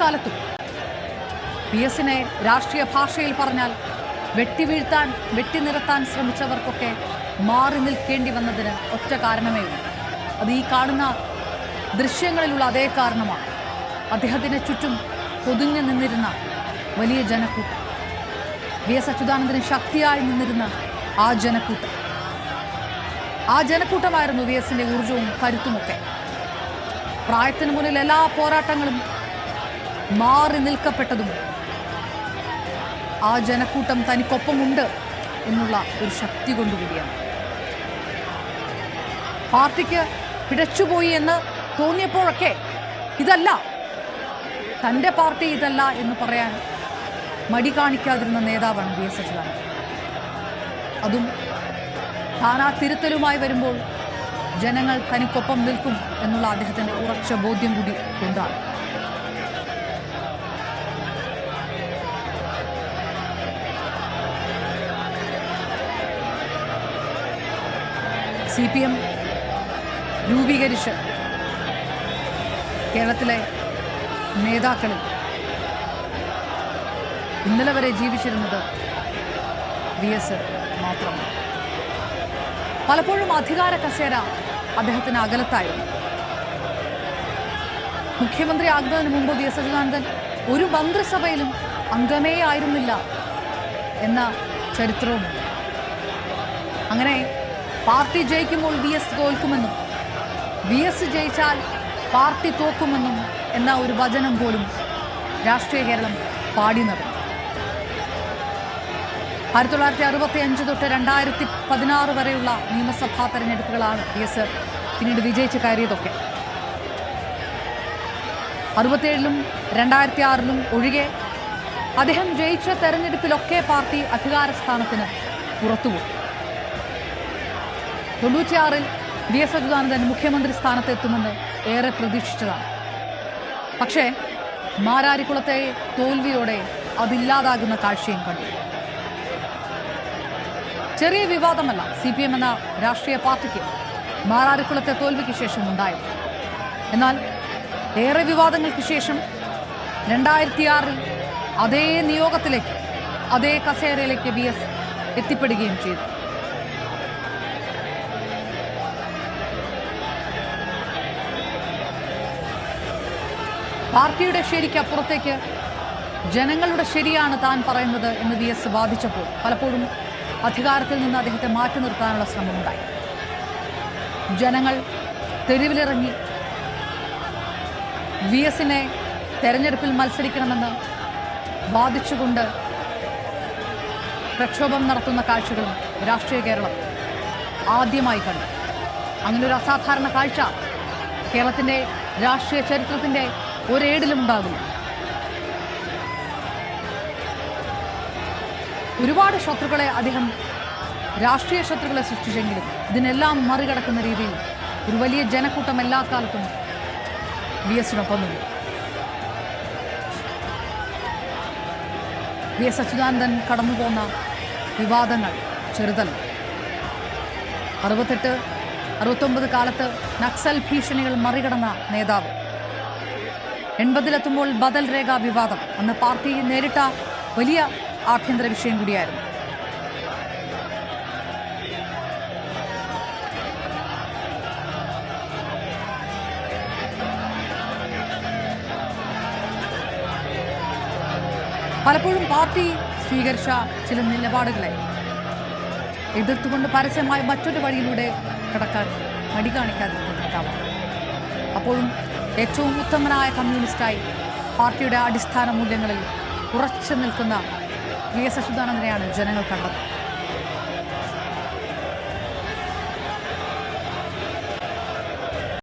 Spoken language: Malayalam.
കാലത്തും. പി എസിനെ രാഷ്ട്രീയ ഭാഷയിൽ പറഞ്ഞാൽ വെട്ടിവീഴ്ത്താൻ വെട്ടിനിരത്താൻ ശ്രമിച്ചവർക്കൊക്കെ മാറി നിൽക്കേണ്ടി വന്നതിന് ഒറ്റ കാരണമേ ഉള്ളൂ. അത് ഈ കാണുന്ന ദൃശ്യങ്ങളിലുള്ള അതേ കാരണമാണ്. അദ്ദേഹത്തിന് ചുറ്റും പൊതിഞ്ഞു നിന്നിരുന്ന വലിയ ജനക്കൂട്ടം. വി എസ് അച്യുതാനന്ദന് ശക്തിയായി നിന്നിരുന്ന ആ ജനക്കൂട്ടം. ആ ജനക്കൂട്ടമായിരുന്നു വി എസിന്റെ ഊർജവും കരുത്തുമൊക്കെ. പ്രായത്തിന് മുന്നിൽ എല്ലാ പോരാട്ടങ്ങളും മാറി നിൽക്കപ്പെട്ടതും ആ ജനക്കൂട്ടം തനിക്കൊപ്പമുണ്ട് എന്നുള്ള ഒരു ശക്തി കൊണ്ടുകൂടിയാണ്. പാർട്ടിക്ക് പിഴച്ചുപോയി എന്ന് തോന്നിയപ്പോഴൊക്കെ ഇതല്ല തന്റെ പാർട്ടി ഇതല്ല എന്ന് പറയാൻ മടി കാണിക്കാതിരുന്ന നേതാവാണ് വി എസ് അച്യുതാനന്ദൻ. അതും ആ തിരുത്തലുമായി വരുമ്പോൾ ജനങ്ങൾ തനിക്കൊപ്പം നിൽക്കും എന്നുള്ള അദ്ദേഹത്തിന്റെ ഉറച്ച ബോധ്യം കൂടി കൊണ്ടാണ്. സി പി എം രൂപീകരിച്ച് കേരളത്തിലെ നേതാക്കളിൽ ഇന്നലെ വരെ ജീവിച്ചിരുന്നത് വി എസ് മാത്രമാണ്. പലപ്പോഴും അധികാര കസേര അദ്ദേഹത്തിന് അകലത്തായിരുന്നു. മുഖ്യമന്ത്രി ആകുന്നതിന് മുമ്പ് വി എസ് അച്യുതാനന്ദൻ ഒരു മന്ത്രിസഭയിലും അംഗമേ ആയിരുന്നില്ല എന്ന ചരിത്രവും അങ്ങനെ പാർട്ടി ജയിക്കുമ്പോൾ വി എസ് തോൽക്കുമെന്നും വി എസ് ജയിച്ചാൽ പാർട്ടി തോക്കുമെന്നും എന്ന ഒരു വചനം പോലും രാഷ്ട്രീയ കേരളം പാടി നടന്നു. ആയിരത്തി തൊള്ളായിരത്തി അറുപത്തി അഞ്ച് തൊട്ട് രണ്ടായിരത്തി പതിനാറ് വരെയുള്ള നിയമസഭാ തെരഞ്ഞെടുപ്പുകളാണ് വി എസ് പിന്നീട് വിജയിച്ച് കയറിയതൊക്കെ. അറുപത്തിയേഴിലും രണ്ടായിരത്തി ആറിലും ഒഴികെ അദ്ദേഹം ജയിച്ച തെരഞ്ഞെടുപ്പിലൊക്കെ പാർട്ടി അധികാര സ്ഥാനത്തിന് പുറത്തുപോയി. തൊണ്ണൂറ്റിയാറിൽ വി എസ് അച്യുതാനന്ദൻ മുഖ്യമന്ത്രി സ്ഥാനത്തെത്തുമെന്ന് ഏറെ പ്രതീക്ഷിച്ചതാണ്. പക്ഷേ മാരാരിക്കുളത്തെ തോൽവിയോടെ അതില്ലാതാകുന്ന കാഴ്ചയും കണ്ടു. ചെറിയ വിവാദമല്ല സി പി എം എന്ന രാഷ്ട്രീയ പാർട്ടിക്ക് മാരാരിക്കുളത്തെ തോൽവിക്ക് ശേഷം ഉണ്ടായത്. എന്നാൽ ഏറെ വിവാദങ്ങൾക്ക് ശേഷം രണ്ടായിരത്തി ആറിൽ അതേ നിയോഗത്തിലേക്ക് അതേ കസേരയിലേക്ക് ബി എസ് എത്തിപ്പെടുകയും ചെയ്തു. പാർട്ടിയുടെ ശരിക്ക് അപ്പുറത്തേക്ക് ജനങ്ങളുടെ ശരിയാണ് താൻ പറയുന്നത് എന്ന് വി എസ് വാദിച്ചപ്പോൾ പലപ്പോഴും അധികാരത്തിൽ നിന്ന് അദ്ദേഹത്തെ മാറ്റി നിർത്താനുള്ള ശ്രമമുണ്ടായി. ജനങ്ങൾ തെരുവിലിറങ്ങി വി എസിനെ തെരഞ്ഞെടുപ്പിൽ മത്സരിക്കണമെന്ന് വാദിച്ചുകൊണ്ട് പ്രക്ഷോഭം നടത്തുന്ന കാഴ്ചകളും രാഷ്ട്രീയ കേരളം ആദ്യമായി കണ്ടു. അങ്ങനെ ഒരു അസാധാരണ കാഴ്ച. കേരളത്തിന്റെ രാഷ്ട്രീയ ചരിത്രത്തിന്റെ ഒരേടിലും ഉണ്ടാകില്ല ഒരുപാട് ശത്രുക്കളെ അദ്ദേഹം രാഷ്ട്രീയ ശത്രുക്കളെ സൃഷ്ടിച്ചെങ്കിലും ഇതിനെല്ലാം മറികടക്കുന്ന രീതിയിൽ ഒരു വലിയ ജനക്കൂട്ടം എല്ലാ കാലത്തും വി എസിനൊപ്പം നിന്നു വി എസ് അച്യുതാനന്ദൻ കടന്നുപോന്ന വിവാദങ്ങൾ ചെറുതല്ല. അറുപത്തെട്ട് അറുപത്തൊമ്പത് കാലത്ത് നക്സൽ ഭീഷണികൾ മറികടന്ന നേതാവ് എൺപതിലെത്തുമ്പോൾ ബദൽ രേഖാ വിവാദം. അന്ന് പാർട്ടി നേരിട്ട വലിയ ആഭ്യന്തര വിഷയം കൂടിയായിരുന്നു. പലപ്പോഴും പാർട്ടി സ്വീകരിച്ച ചില നിലപാടുകളെ എതിർത്തുകൊണ്ട് പരസ്യമായി മറ്റൊരു വഴിയിലൂടെ കടക്കാൻ മടി കാണിക്കാതിരുന്ന നേതാവാണ്. അപ്പോഴും ഏറ്റവും ഉത്തമനായ കമ്മ്യൂണിസ്റ്റായി പാർട്ടിയുടെ അടിസ്ഥാന മൂല്യങ്ങളിൽ ഉറച്ചു നിൽക്കുന്ന വി എസ് അച്യുതാനന്ദനെയാണ് ജനങ്ങൾ കണ്ടത്.